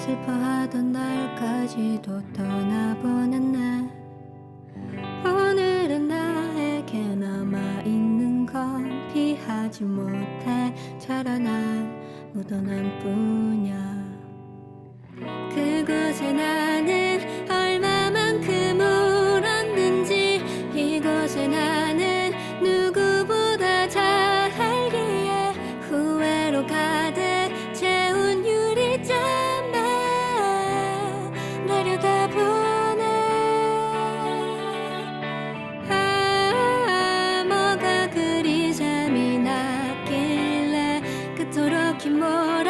슬퍼하던 날까지도 떠나보낸 날. 오늘은 나에게 남아있는 건 피하지 못해 자라난 묻어난 뿐이야. 그곳에 나는 얼마만큼 울었는지 이곳에 나는 気もら